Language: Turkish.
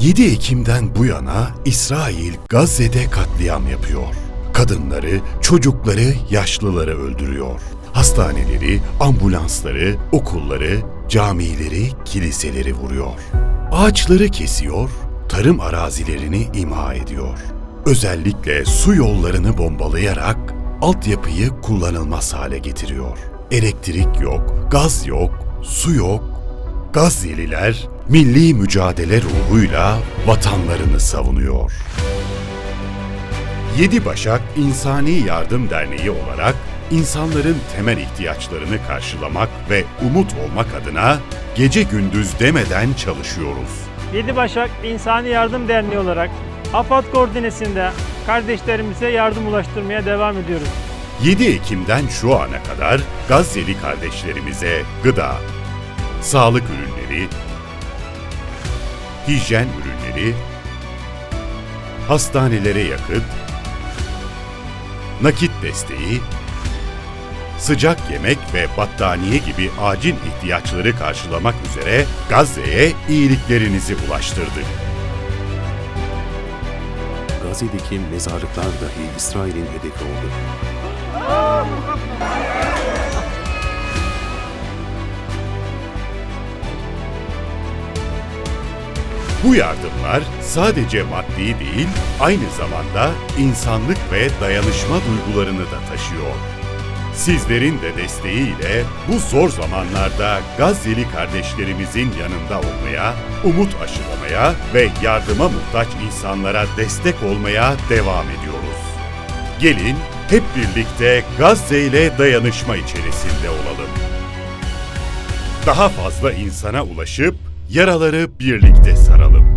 7 Ekim'den bu yana İsrail Gazze'de katliam yapıyor. Kadınları, çocukları, yaşlıları öldürüyor. Hastaneleri, ambulansları, okulları, camileri, kiliseleri vuruyor. Ağaçları kesiyor, tarım arazilerini imha ediyor. Özellikle su yollarını bombalayarak altyapıyı kullanılmaz hale getiriyor. Elektrik yok, gaz yok, su yok, Gazze'liler milli mücadele ruhuyla vatanlarını savunuyor. Yedi Başak İnsani Yardım Derneği olarak insanların temel ihtiyaçlarını karşılamak ve umut olmak adına gece gündüz demeden çalışıyoruz. Yedi Başak İnsani Yardım Derneği olarak AFAD koordinesinde kardeşlerimize yardım ulaştırmaya devam ediyoruz. 7 Ekim'den şu ana kadar Gazze'li kardeşlerimize gıda, sağlık ürünleri, hijyen ürünleri, hastanelere yakıt, nakit desteği, sıcak yemek ve battaniye gibi acil ihtiyaçları karşılamak üzere Gazze'ye iyiliklerinizi ulaştırdık. Gazze'deki mezarlıklar dahi İsrail'in hedefi oldu. Bu yardımlar sadece maddi değil, aynı zamanda insanlık ve dayanışma duygularını da taşıyor. Sizlerin de desteğiyle bu zor zamanlarda Gazze'li kardeşlerimizin yanında olmaya, umut aşılamaya ve yardıma muhtaç insanlara destek olmaya devam ediyoruz. Gelin hep birlikte Gazze ile dayanışma içerisinde olalım. Daha fazla insana ulaşıp yaraları birlikte saralım.